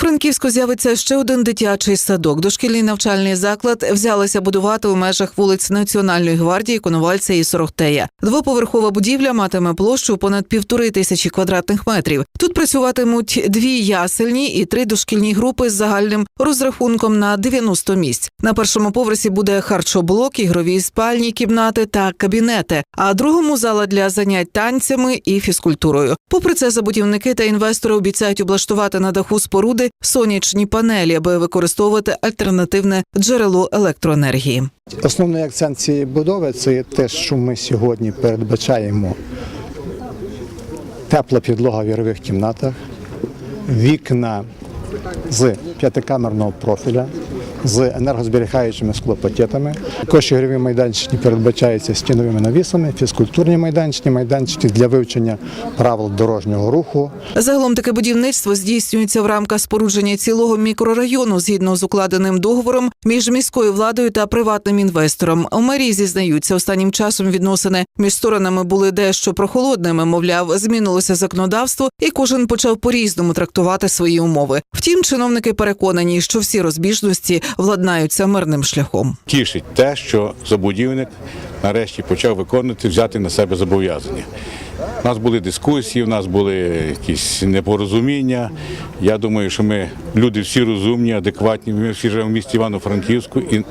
Франківську з'явиться ще один дитячий садок. Дошкільний навчальний заклад взялися будувати у межах вулиць Національної гвардії, Коновальця і Сорохтея. Двоповерхова будівля матиме площу понад півтори тисячі квадратних метрів. Тут працюватимуть дві ясельні і три дошкільні групи з загальним розрахунком на 90 місць. На першому поверсі буде харчоблок, ігрові спальні, кімнати та кабінети, а другому зала для занять танцями і фізкультурою. Попри це, забудівники та інвестори обіцяють облаштувати на даху споруди сонячні панелі, аби використовувати альтернативне джерело електроенергії. Основний акцент цієї будови це те, що ми сьогодні передбачаємо тепла підлога в ярових кімнатах, вікна з п'ятикамерного профіля, з енергозберігаючими склопакетами. Також ігрові майданчики передбачаються стіновими навісами, фізкультурні майданчики, майданчики для вивчення правил дорожнього руху, Загалом таке будівництво здійснюється в рамках спорудження цілого мікрорайону згідно з укладеним договором між міською владою та приватним інвестором. У мерії зізнаються, останнім часом відносини між сторонами були дещо прохолодними. Мовляв, змінилося законодавство, і кожен почав по-різному трактувати свої умови. Втім, чиновники переконані, що всі розбіжності владнаються мирним шляхом. Тішить те, що забудівник нарешті почав виконувати, взяти на себе зобов'язання. У нас були дискусії, у нас були якісь непорозуміння. Я думаю, що ми люди всі розумні, адекватні. Ми всі живемо в місті Івано-Франківську, і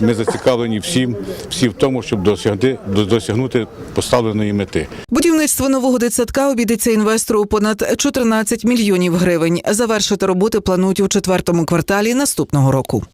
ми зацікавлені всім, всі в тому, щоб досягти, досягнути поставленої мети. Будівництво нового дитсадка обійдеться інвестору понад 14 мільйонів гривень. Завершити роботи планують у четвертому кварталі наступного року.